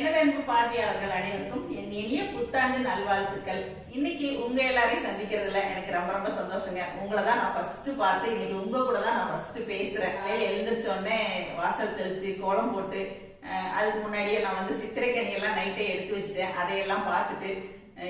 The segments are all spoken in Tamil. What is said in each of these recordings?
எனது அன்பு பார்வையாளர்கள் அனைவருக்கும் என் இனிய புத்தாண்டு நல்வாழ்த்துக்கள். இன்னைக்கு உங்க எல்லாரையும் சந்திக்கிறதுல எனக்கு ரொம்ப ரொம்ப சந்தோஷங்க. உங்களை தான் நான் ஃபர்ஸ்ட் பார்த்து இன்னைக்கு உங்க கூட தான் நான் ஃபர்ஸ்ட் பேசுறேன். காலையில எழுந்திரிச்சோடனே வாசல் தெளிச்சு கோலம் போட்டு அதுக்கு முன்னாடியே நான் வந்து சித்திரைக்கனியெல்லாம் நைட்டே எடுத்து வச்சுட்டேன். அதையெல்லாம் பார்த்துட்டு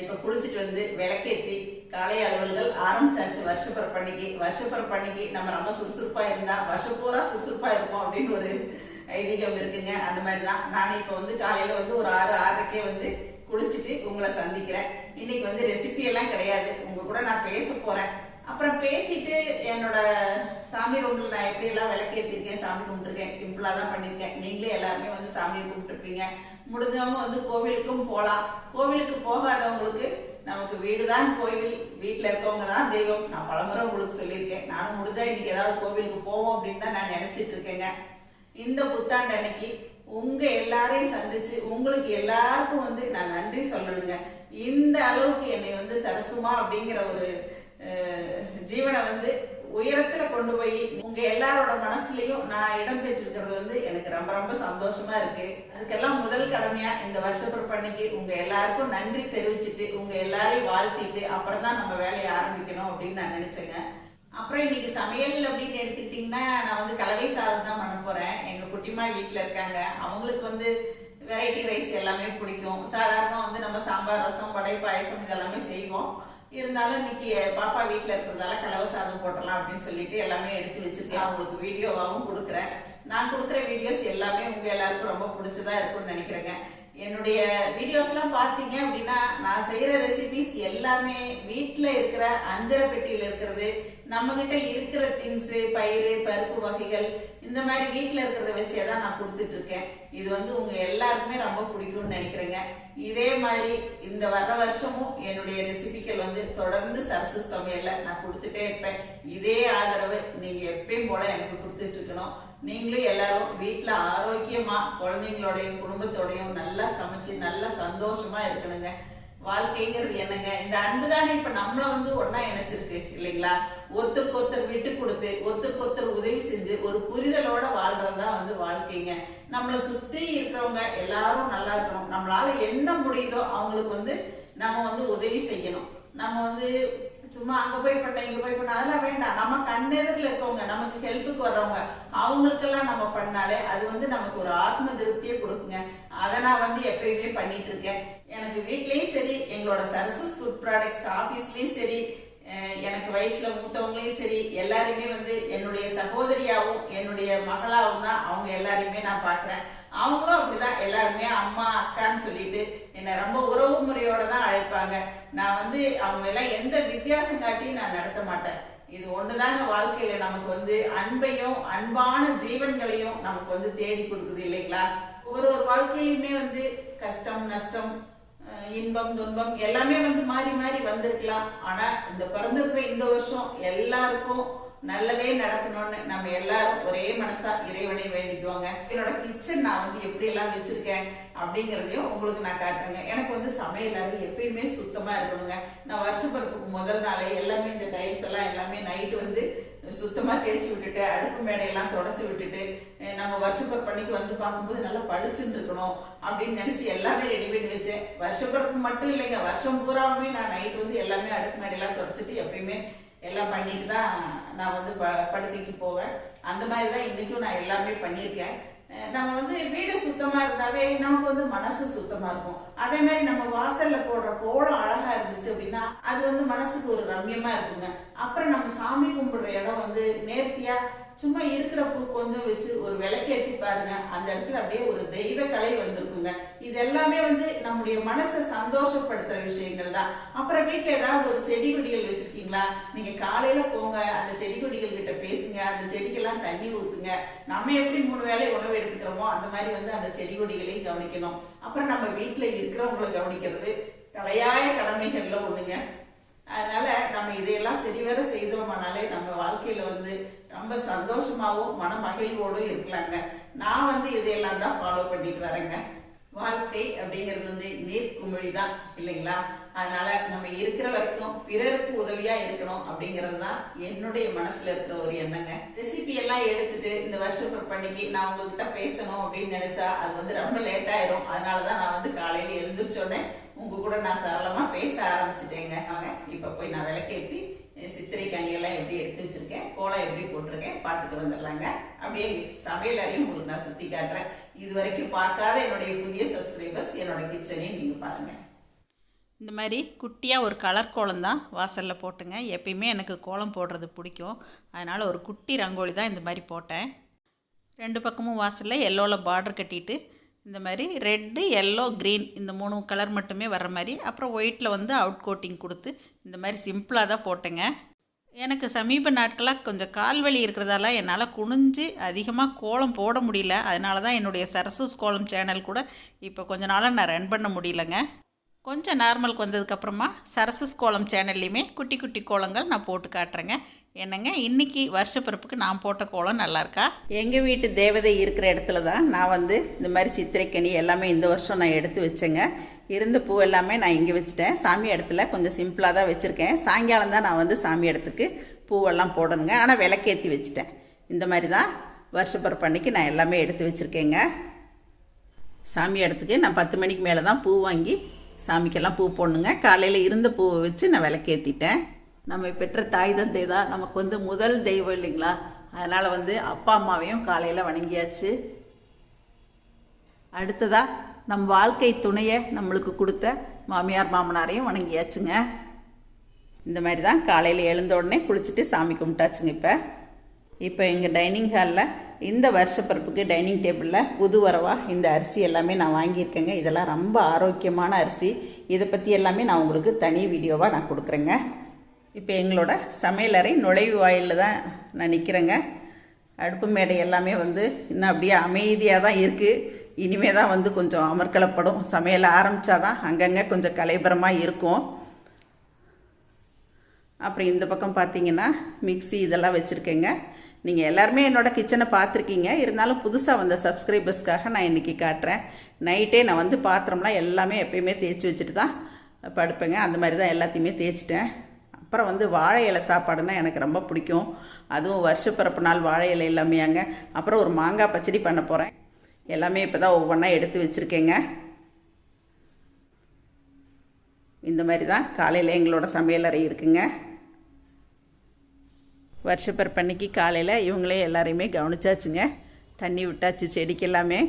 இப்போ குளிச்சுட்டு வந்து விளக்கேத்தி காலை அலுவல்கள் ஆரம்பிச்சாச்சு. வருஷப்பிறப்பன்னைக்கு வருஷப்பிறப்பன்னைக்கு நம்ம ரொம்ப சுறுசுறுப்பாக இருந்தால் வருஷம் பூரா சுறுசுறுப்பா இருப்போம் அப்படின்னு ஒரு ஐதீகம் இருக்குங்க அந்த மாதிரி தான் நானும் இப்போ வந்து காலையில் வந்து ஒரு ஆறு ஆறரைக்கே வந்து குளிச்சுட்டு உங்களை சந்திக்கிறேன். இன்னைக்கு வந்து ரெசிபி எல்லாம் கிடையாது. உங்க கூட நான் பேச போறேன். அப்புறம் பேசிட்டு என்னோட சாமி ரூம்ல நான் எப்படி எல்லாம் விளக்கேற்றிருக்கேன் சாமி கும்பிட்டுருக்கேன். சிம்பிளா தான் பண்ணியிருக்கேன். நீங்களே எல்லாருமே வந்து சாமியை கும்பிட்டுருப்பீங்க. முடிஞ்சவங்க வந்து கோவிலுக்கும் போகலாம் கோவிலுக்கு போகாதவங்களுக்கு நமக்கு வீடு தான் கோவில். வீட்டில் இருக்கவங்க தான் தெய்வம். நான் பலமுறை உங்களுக்கு சொல்லியிருக்கேன். நானும் முடிஞ்சா இன்னைக்கு ஏதாவது கோவிலுக்கு போவோம் அப்படின்னு தான் நான் நினைச்சிட்டு இருக்கேங்க. இந்த புத்தாண்டு அன்னைக்கு உங்க எல்லாரையும் சந்திச்சு உங்களுக்கு எல்லாருக்கும் வந்து நான் நன்றி சொல்லணுங்க. இந்த அளவுக்கு என்னை வந்து சரசுமா அப்படிங்கிற ஒரு ஜீவனை வந்து உயரத்துல கொண்டு போய் உங்க எல்லாரோட மனசுலயும் நான் இடம் பெற்றிருக்கிறது வந்து எனக்கு ரொம்ப ரொம்ப சந்தோஷமா இருக்கு. அதுக்கெல்லாம் முதல் கடமையா இந்த வருஷப்பிறப்பன்னைக்கு உங்க எல்லாருக்கும் நன்றி தெரிவிச்சுட்டு உங்க எல்லாரையும் வாழ்த்திட்டு அப்புறம் தான் நம்ம வேலையை ஆரம்பிக்கணும் அப்படின்னு நான் நினைச்சேங்க. அப்புறம் இன்னைக்கு சமையல் அப்படின்னு எடுத்துக்கிட்டிங்கன்னா நான் வந்து கலவை சாதம் தான் பெரியம்மா வீட்டில் இருக்காங்க. அவங்களுக்கு வந்து வெரைட்டி ரைஸ் எல்லாமே பிடிக்கும். சாதாரணமாக வந்து நம்ம சாம்பார் ரசம் வடை பாயசம் இதெல்லாமே செய்வோம். இருந்தாலும் இன்னைக்கு பாப்பா வீட்டில் இருக்கிறதால கலவை சாதம் போட்டலாம் அப்படின்னு சொல்லிட்டு எல்லாமே எடுத்து வச்சிருக்கேன். அவங்களுக்கு வீடியோவாகவும் கொடுக்குறேன். நான் கொடுக்குற வீடியோஸ் எல்லாமே உங்கள் எல்லாருக்கும் ரொம்ப பிடிச்சதா இருக்கும்னு நினைக்கிறேங்க. என்னுடைய வீடியோஸ்லாம் பார்த்தீங்க அப்படின்னா நான் செய்கிற ரெசிபிஸ் எல்லாமே வீட்டில் இருக்கிற அஞ்சரை பெட்டியில் இருக்கிறது நம்மகிட்ட இருக்கிற திங்ஸ் பயிறு பருப்பு வகைகள் இந்த மாதிரி வீட்டில் இருக்கிறத வச்சே தான் நான் கொடுத்துட்டு இருக்கேன் இது வந்து உங்கள் எல்லாருக்குமே ரொம்ப பிடிக்கும்னு நினைக்கிறேங்க. இதே மாதிரி இந்த வர வருஷமும் என்னுடைய ரெசிபிகள் வந்து தொடர்ந்து சரசு சமையல்ல நான் கொடுத்துட்டே இருப்பேன். இதே ஆதரவு நீங்கள் எப்பயும் போல எனக்கு கொடுத்துட்டு இருக்கணும் நீங்களும் எல்லாரும் வீட்டில் ஆரோக்கியமா குழந்தைங்களோடையும் குடும்பத்தோடையும் நல்லா சமைச்சு நல்லா சந்தோஷமா இருக்கணுங்க. வாழ்க்கைங்கிறது என்னங்க? இந்த அன்பு தானே இப்ப நம்மள வந்து ஒன்னா இணைச்சிருக்கு இல்லைங்களா? ஒருத்தருக்கு ஒருத்தர் விட்டு கொடுத்து ஒருத்தருக்கு ஒருத்தர் உதவி செஞ்சு ஒரு புரிதலோட வாழ்றதுதான் வந்து வாழ்க்கைங்க. நம்மளை சுத்தி இருக்கிறவங்க எல்லாரும் நல்லா இருக்கணும். நம்மளால என்ன முடியுதோ அவங்களுக்கு வந்து நம்ம வந்து உதவி செய்யணும். நம்ம வந்து சும்மா அங்க போய் பண்ண இங்க போய் பண்ண அதெல்லாம் வேண்டாம். நம்ம கண்ணெதிரில் இருக்கவங்க நமக்கு ஹெல்ப்புக்கு வர்றவங்க அவங்களுக்கெல்லாம் நம்ம பண்ணாலே அது வந்து நமக்கு ஒரு ஆத்ம திருப்தியை கொடுக்குங்க. அதை நான் வந்து எப்பயுமே பண்ணிட்டு இருக்கேன். எனக்கு வீட்லயும் சரி எங்களோட சர்சஸ் ஃபுட் ப்ராடக்ட்ஸ் ஆஃபீஸ்லயும் சரி எனக்கு வயசுல மூத்தவங்களையும் சரி எல்லாருமே வந்து என்னுடைய சகோதரியாகவும் என்னுடைய மகளாகவும் தான் அவங்க எல்லாரையுமே நான் பார்க்குறேன். அவங்களும் அப்படிதான் எல்லாருமே அம்மா அக்கான்னு சொல்லிட்டு என்னை ரொம்ப உறவு முறையோட தான் அழைப்பாங்க. நான் வந்து அவங்க எல்லாம் எந்த வித்தியாசம் காட்டியும் நான் நடத்த மாட்டேன். இது ஒண்ணுதாங்க வாழ்க்கையில நமக்கு வந்து அன்பையும் அன்பான ஜீவன்களையும் நமக்கு வந்து தேடி கொடுக்குது இல்லைங்களா? ஒரு ஒரு வாழ்க்கையிலுமே வந்து கஷ்டம் நஷ்டம் இன்பம் துன்பம் எல்லாமே வந்து மாறி மாறி வந்திருக்கலாம். ஆனா இந்த பிறந்திருக்கிற இந்த வருஷம் எல்லாருக்கும் நல்லதே நடக்கணும்னு நம்ம எல்லாரும் ஒரே மனசா இறைவனை வேண்டிக்குவாங்க. என்னோட கிச்சன் நான் வந்து எப்படி எல்லாம் வச்சிருக்கேன் அப்படிங்கிறதையும் உங்களுக்கு நான் காட்டுறேங்க. எனக்கு வந்து சமையல் அது எப்பயுமே சுத்தமா இருக்கணுங்க. நான் வருஷப்பிறப்புக்கு முதல் நாளே எல்லாமே இந்த டைல்ஸ் எல்லாம் எல்லாமே நைட்டு வந்து சுத்தமாக தேய்ச்சி விட்டுட்டு அடுப்பு மேடையெல்லாம் தொடச்சி விட்டுட்டு நம்ம வருஷப்பர் பண்ணிக்கு வந்து பார்க்கும்போது நல்லா பளிச்சுன்னு இருக்கணும் அப்படின்னு நினச்சி எல்லாமே ரெடி பண்ணி வச்சேன். வருஷப்பருப்பு மட்டும் இல்லைங்க வருஷம் பூராவுமே நான் நைட் வந்து எல்லாமே அடுப்பு மேடையெல்லாம் தொடச்சிட்டு எப்பயுமே எல்லாம் பண்ணிட்டு தான் நான் வந்து ப படுக்கைக்கு போவேன். அந்த மாதிரி தான் இன்றைக்கும் நான் எல்லாமே பண்ணியிருக்கேன். நம்ம வந்து வீடு சுத்தமாக இருந்தாவே நமக்கு வந்து மனசு சுத்தமாக இருக்கும். அதே மாதிரி நம்ம வாசல்ல போடுற கோலம் அழகா இருந்துச்சு அப்படின்னா அது வந்து மனசுக்கு ஒரு ரம்யமா இருக்குங்க. அப்புறம் நம்ம சாமி கும்பிடுற இடம் வந்து நேர்த்தியா சும்மா இருக்கிற பூ கொஞ்சம் வச்சு ஒரு விளக்கேற்றி பாருங்க. அந்த இடத்துல அப்படியே ஒரு தெய்வ கலை வந்திருக்குங்க. இது எல்லாமே வந்து நம்முடைய மனசை சந்தோஷப்படுத்துற விஷயங்கள் தான். அப்புறம் வீட்டில் ஏதாவது ஒரு செடி கொடிகள் வச்சிருக்கீங்களா? நீங்க காலையில போங்க அந்த செடி கொடிகள் கிட்ட பேசுங்க அந்த செடிக்கெல்லாம் தண்ணி ஊத்துங்க. நம்ம எப்படி மூணு வேளை உணவு எடுத்துக்கிறோமோ அந்த மாதிரி வந்து அந்த செடி கொடிகளையும் கவனிக்கணும். அப்புறம் நம்ம வீட்டில் இருக்கிறவங்களை கவனிக்கிறது தலையாய கடமைகள்ல ஒண்ணுங்க. அதனால் நம்ம இதையெல்லாம் சரிவர செய்தோமானாலே நம்ம வாழ்க்கையில் வந்து ரொம்ப சந்தோஷமாகவும் மன மகிழ்வோடும் இருக்கலாங்க. நான் வந்து இதையெல்லாம் தான் ஃபாலோ பண்ணிட்டு வரேங்க. வாழ்க்கை அப்படிங்கிறது வந்து நீர்க்குமிழி தான் இல்லைங்களா? அதனால நம்ம இருக்கிற வரைக்கும் பிறருக்கு உதவியா இருக்கணும் அப்படிங்கிறது தான் என்னுடைய மனசுல இருக்கிற ஒரு எண்ணங்க. ரெசிபி எல்லாம் எடுத்துட்டு இந்த வருஷ பண்ணிக்கு நான் உங்ககிட்ட பேசணும் அப்படின்னு நினைச்சா அது வந்து ரொம்ப லேட் ஆயிரும். அதனாலதான் நான் வந்து காலையில எழுந்திரிச்சோடனே உங்க கூட நான் சரளமா பேச ஆரம்பிச்சிட்டேங்க. அவங்க இப்ப போய் நான் விளக்கேத்தி சித்திரை கனியெல்லாம் எப்படி எடுத்து வச்சிருக்கேன் கோலம் எப்படி போட்டிருக்கேன் பார்த்துட்டு வந்துடலாங்க. அப்படியே சமையல் அறையும் உங்களுக்கு நான் சுத்தி காட்டுறேன். இது வரைக்கும் பார்க்காத என்னுடைய புதிய சப்ஸ்கிரைபர்ஸ் என்னோட கிச்சனையும் நீங்க பாருங்க. இந்த மாதிரி குட்டியாக ஒரு கலர் கோலம் தான் வாசலில் போட்டுங்க. எப்பயுமே எனக்கு கோலம் போடுறது பிடிக்கும். அதனால் ஒரு குட்டி ரங்கோலி தான் இந்த மாதிரி போட்டேன். ரெண்டு பக்கமும் வாசலில் எல்லோவில் பார்டர் கட்டிட்டு இந்த மாதிரி ரெட்டு எல்லோ க்ரீன் இந்த மூணு கலர் மட்டுமே வர மாதிரி அப்புறம் ஒயிட்டில் வந்து அவுட் கோட்டிங் கொடுத்து இந்த மாதிரி சிம்பிளாக தான் போட்டேங்க. எனக்கு சமீப நாட்களாக கொஞ்சம் கால் வலி இருக்கிறதால என்னால் குனிஞ்சு அதிகமாக கோலம் போட முடியல. அதனால தான் என்னுடைய சரசூஸ் கோலம் சேனல் கூட இப்போ கொஞ்ச நாளாக நான் ரன் பண்ண முடியலங்க. கொஞ்சம் நார்மலுக்கு வந்ததுக்கப்புறமா சரசஸ் கோலம் சேனல்லையுமே குட்டி குட்டி கோலங்கள் நான் போட்டு காட்டுறேங்க. என்னங்க இன்றைக்கி வருஷப்பிறப்புக்கு நான் போட்ட கோலம் நல்லாயிருக்கா எங்கள் வீட்டு தேவதை இருக்கிற இடத்துல தான் நான் வந்து இந்த மாதிரி சித்திரைக்கனி எல்லாமே இந்த வருஷம் நான் எடுத்து வச்சேங்க. இருந்த பூ எல்லாமே நான் இங்கே வச்சுட்டேன். சாமி இடத்துல கொஞ்சம் சிம்பிளாக தான் வச்சுருக்கேன். சாயங்காலம் தான் நான் வந்து சாமி இடத்துக்கு பூவெல்லாம் போடணுங்க. ஆனால் விளக்கேற்றி வச்சுட்டேன். இந்த மாதிரி தான் வருஷப்பிறப்பு அன்னைக்கு நான் எல்லாமே எடுத்து வச்சுருக்கேங்க. சாமி இடத்துக்கு நான் பத்து மணிக்கு மேலே தான் பூ வாங்கி சாமிக்கெல்லாம் பூ போடணுங்க. காலையில் இருந்த பூவை வச்சு நான் விளக்கேற்றிட்டேன் நம்ம பெற்ற தாய் தந்தை தான் நமக்கு வந்து முதல் தெய்வம் இல்லைங்களா? அதனால் வந்து அப்பா அம்மாவையும் காலையில் வணங்கியாச்சு. அடுத்ததாக நம் வாழ்க்கை துணையை நம்மளுக்கு கொடுத்த மாமியார் மாமனாரையும் வணங்கியாச்சுங்க. இந்த மாதிரி தான் காலையில் எழுந்த உடனே குளிச்சுட்டு சாமி கும்பிட்டாச்சுங்க இப்போ. இப்போ எங்கள் டைனிங் ஹாலில் இந்த வருஷப்பிறப்புக்கு டைனிங் டேபிளில் புது வரவாக இந்த அரிசி எல்லாமே நான் வாங்கியிருக்கேங்க. இதெல்லாம் ரொம்ப ஆரோக்கியமான அரிசி. இதை பற்றி எல்லாமே நான் உங்களுக்கு தனி வீடியோவாக நான் கொடுக்குறேங்க. இப்போ எங்களோட சமையலறை நுழைவு வாயிலில் தான் நான் நிற்கிறேங்க அடுப்பு மேடை எல்லாமே வந்து இன்னும் அப்படியே அமைதியாக தான் இருக்குது இனிமே தான் வந்து கொஞ்சம் அமர்க்கலப்படும். சமையல் ஆரம்பித்தா தான் அங்கங்கே கொஞ்சம் கலைபரமாக இருக்கும். அப்புறம் இந்த பக்கம் பார்த்தீங்கன்னா மிக்ஸி இதெல்லாம் வச்சுருக்கேங்க. நீங்கள் எல்லாருமே என்னோடய கிச்சனை பார்த்துருக்கீங்க. இருந்தாலும் புதுசாக வந்த சப்ஸ்கிரைபர்ஸ்க்காக நான் இன்றைக்கி காட்டுறேன். நைட்டே நான் வந்து பாத்திரம்லாம் எல்லாமே எப்பயுமே தேய்ச்சி வச்சுட்டு தான் படுப்பேங்க. அந்த மாதிரி தான் எல்லாத்தையுமே தேய்ச்சிட்டேன். அப்புறம் வந்து வாழை இலை சாப்பாடுனா எனக்கு ரொம்ப பிடிக்கும். அதுவும் வருஷப்பிறப்பு நாள் வாழை இலை எல்லாமேங்க அப்புறம் ஒரு மாங்காய் பச்சடி பண்ண போகிறேன் எல்லாமே இப்போ தான் ஒவ்வொன்றா எடுத்து வச்சுருக்கேங்க. இந்த மாதிரி தான் காலையில் எங்களோட சமையலறை இருக்குங்க. வருஷப்பிறப்பு அன்னைக்கு காலையில் இவங்களே எல்லாரையுமே கவனிச்சாச்சுங்க. தண்ணி விட்டாச்சு செடிக்கு எல்லாமே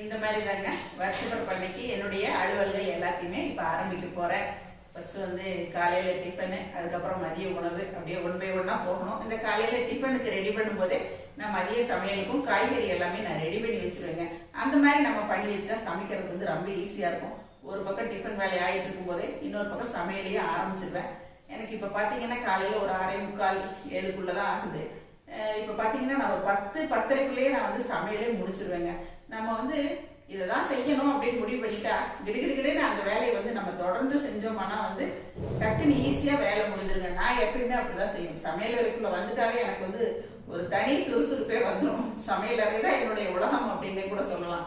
இந்த மாதிரி தாங்க வருஷப்பிறப்பு என்னுடைய அலுவல்கள் எல்லாத்தையுமே இப்போ ஆரம்பிக்க போகிறேன் ஃபஸ்ட்டு வந்து காலையில் டிஃபனு அதுக்கப்புறம் மதிய உணவு அப்படியே ஒன் பை ஒன்றா போகணும். இந்த காலையில் டிஃபனுக்கு ரெடி பண்ணும்போதே நான் மதிய சமையலுக்கும் காய்கறி எல்லாமே நான் ரெடி பண்ணி வச்சுருவேங்க. அந்த மாதிரி நம்ம பண்ணி வச்சுட்டா சமைக்கிறது வந்து ரொம்ப ஈஸியாக இருக்கும். ஒரு பக்கம் டிஃபன் வேலை ஆகிட்டு இருக்கும்போதே இன்னொரு பக்கம் சமையலையே ஆரம்பிச்சிருவேன். எனக்கு இப்போ பார்த்தீங்கன்னா காலையில் ஒரு ஆறே முக்கால் ஏழுக்குள்ளே தான் ஆகுது இப்போ பார்த்தீங்கன்னா நான் ஒரு பத்து பத்தரைக்குள்ளேயே நான் வந்து சமையலே முடிச்சிருவேங்க. நம்ம வந்து இதை தான் செய்யணும் அப்படின்னு முடிவு பண்ணிட்டா கிடுகிடுகிடுன்னு அந்த வேலையை வந்து நம்ம தொடர்ந்து செஞ்சோம்னா வந்து டக்குன்னு ஈஸியாக வேலை முடிஞ்சிருங்க. நான் எப்பயுமே அப்படி தான் செய்வேன். சமையல் அறைக்குள்ளே வந்துட்டாவே எனக்கு வந்து ஒரு தனி சுறுசுறுப்பே வந்துடும் சமையல் அறை தான் என்னுடைய உலகம் அப்படின்னே கூட சொல்லலாம்.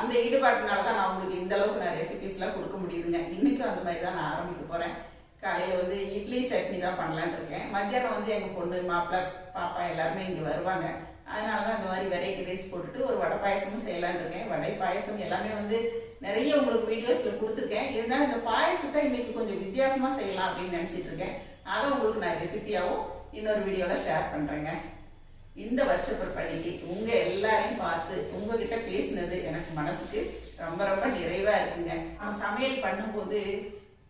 அந்த ஈடுபாட்டினால தான் நான் உங்களுக்கு இந்த அளவுக்கு நான் ரெசிபிஸ்லாம் கொடுக்க முடியுதுங்க. இன்றைக்கும் அந்த மாதிரி தான் நான் ஆரம்பிக்க போகிறேன் காலையில் வந்து இட்லி சட்னி தான் பண்ணலான் இருக்கேன். மத்தியானம் வந்து எங்கள் பொண்ணு மாப்பிள்ளை பாப்பா எல்லாருமே இங்கே வருவாங்க. அதனால தான் இந்த மாதிரி வெரைட்டி ரைஸ் போட்டுட்டு ஒரு வடை பாயசமும் செய்யலான் இருக்கேன். வடை பாயசம் எல்லாமே வந்து நிறைய உங்களுக்கு வீடியோஸில் கொடுத்துருக்கேன். இருந்தாலும் இந்த பாயசத்தை இன்னைக்கு கொஞ்சம் வித்தியாசமாக செய்யலாம் அப்படின்னு நினச்சிட்டு இருக்கேன். அதை உங்களுக்கு நான் ரெசிபியாகவும் இன்னொரு வீடியோவில் ஷேர் பண்ணுறேங்க இந்த வருஷ அன்னைக்கு உங்கள் எல்லாரையும் பார்த்து உங்ககிட்ட பேசினது எனக்கு மனசுக்கு ரொம்ப ரொம்ப நிறைவாக இருக்குங்க. நான் சமையல் பண்ணும்போது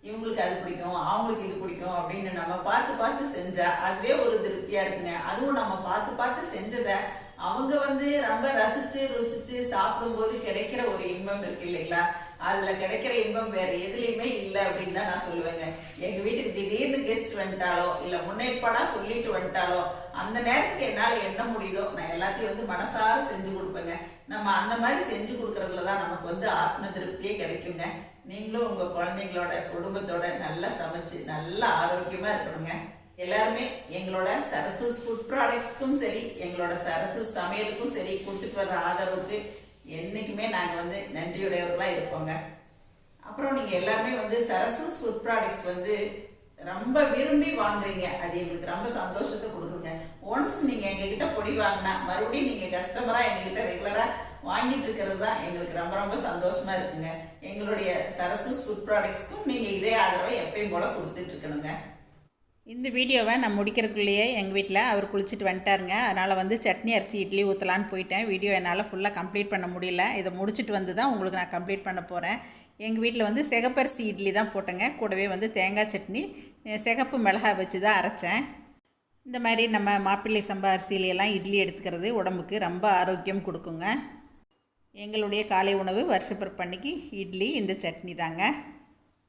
இவங்களுக்கு அது பிடிக்கும் அவங்களுக்கு இது பிடிக்கும் அப்படின்னு நம்ம பார்த்து பார்த்து செஞ்சா அதுவே ஒரு திருப்தியா இருக்குங்க. அதுவும் நம்ம பார்த்து பார்த்து செஞ்சதை அவங்க வந்து ரொம்ப ரசிச்சு ருசிச்சு சாப்பிடும்போது கிடைக்கிற ஒரு இன்பம் இருக்கு இல்லைங்களா? அதுல கிடைக்கிற இன்பம் வேற எதுலையுமே இல்லை அப்படின்னு தான் நான் சொல்லுவேங்க. எங்க வீட்டுக்கு திடீர்னு கெஸ்ட் வந்துட்டாலோ இல்ல முன்னேற்பாடா சொல்லிட்டு வந்துட்டாலோ அந்த நேரத்துக்கு என்னால என்ன முடியுதோ நான் எல்லாத்தையும் வந்து மனசார செஞ்சு கொடுப்பேங்க. நம்ம அந்த மாதிரி செஞ்சு கொடுக்கறதுல தான் நமக்கு வந்து ஆத்ம திருப்தியே கிடைக்குங்க. நீங்களும் உங்கள் குழந்தைங்களோட குடும்பத்தோட நல்லா சமைச்சு நல்லா ஆரோக்கியமாக இருக்கணுங்க. எல்லாருமே எங்களோட சரசூஸ் ஃபுட் ப்ராடக்ட்ஸ்க்கும் சரி எங்களோட சரசூஸ் சமையலுக்கும் சரி கொடுத்துட்டு வர்ற ஆதரவுக்கு என்றைக்குமே நாங்கள் வந்து நன்றியுடையவர்களாக இருப்போங்க. அப்புறம் நீங்கள் எல்லாருமே வந்து சரசூஸ் ஃபுட் ப்ராடக்ட்ஸ் வந்து ரொம்ப விரும்பி வாங்குறீங்க. அது எங்களுக்கு ரொம்ப சந்தோஷத்தை கொடுக்குங்க ஒன்ஸ் நீங்கள் எங்ககிட்ட பொடி வாங்கினா மறுபடியும் நீங்கள் கஸ்டமராக எங்ககிட்ட ரெகுலராக வாங்கிட்டு இருக்கிறது தான் எங்களுக்கு ரொம்ப ரொம்ப சந்தோஷமா இருக்குங்க. எங்களுடைய சரசூஸ் ஃபுட் ப்ராடக்ட்ஸ்க்கும் நீங்கள் இதே ஆதரவை எப்பயும் போல் கொடுத்துட்டு இருக்கணுங்க இந்த வீடியோவை நான் முடிக்கிறதுக்குள்ளேயே எங்கள் வீட்டில் அவர் குளிச்சுட்டு வந்துட்டாருங்க. அதனால் வந்து சட்னி அரைச்சி இட்லி ஊற்றலான்னு போயிட்டேன். வீடியோ என்னால் ஃபுல்லாக கம்ப்ளீட் பண்ண முடியல. இதை முடிச்சுட்டு வந்து தான் உங்களுக்கு நான் கம்ப்ளீட் பண்ண போகிறேன் எங்கள் வீட்டில் வந்து சிகப்பரிசி இட்லி தான் போட்டேங்க. கூடவே வந்து தேங்காய் சட்னி சிகப்பு மிளகாய் வச்சு தான் அரைச்சேன். இந்த மாதிரி நம்ம மாப்பிள்ளை சம்பா அரிசியில எல்லாம் இட்லி எடுத்துக்கிறது உடம்புக்கு ரொம்ப ஆரோக்கியம் கொடுக்குங்க. எங்களுடைய காலை உணவு வருஷப்பிற்பண்ணிக்கு இட்லி இந்த சட்னி தாங்க.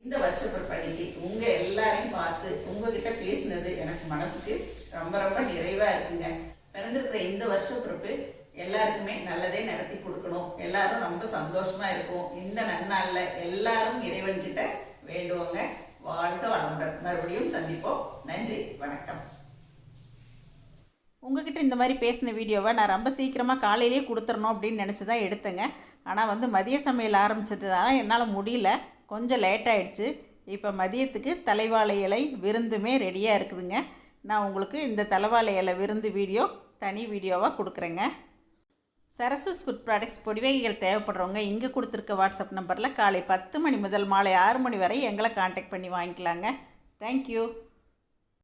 இந்த வருஷப்பிற்பண்ணிக்கு உங்கள் எல்லாரையும் பார்த்து உங்ககிட்ட பேசினது எனக்கு மனசுக்கு ரொம்ப ரொம்ப நிறைவாக இருக்குங்க. பிறந்திருக்கிற இந்த வருஷப்பிறப்பு எல்லாருக்குமே நல்லதே நடத்தி கொடுக்கணும். எல்லாரும் ரொம்ப சந்தோஷமாக இருக்கும் இந்த நன்னாளில் எல்லாரும் இறைவன்கிட்ட வேண்டுவோங்க. வாழ்க வளமுடன். மறுபடியும் சந்திப்போம். நன்றி. வணக்கம். உங்ககிட்ட இந்த மாதிரி பேசின வீடியோவை நான் ரொம்ப சீக்கிரமாக காலையிலேயே கொடுத்துடணும் அப்படின்னு நினச்சி தான் எடுத்தேங்க. ஆனால் வந்து மதிய சமையல் ஆரம்பிச்சதுனால என்னால் முடியல. கொஞ்சம் லேட் ஆகிடுச்சு இப்போ மதியத்துக்கு தலைவாழை இலை விருந்துமே ரெடியாக இருக்குதுங்க. நான் உங்களுக்கு இந்த தலைவாழை இலை விருந்து வீடியோ தனி வீடியோவாக கொடுக்குறேங்க. சரசஸ் ஃபுட் ப்ராடக்ட்ஸ் பொடிவகைகள் தேவைப்படுறவங்க இங்கே கொடுத்துருக்க வாட்ஸ்அப் நம்பரில் காலை பத்து மணி முதல் மாலை ஆறு மணி வரை எங்களை காண்டாக்ட் பண்ணி வாங்கிக்கலாங்க. தேங்க்யூ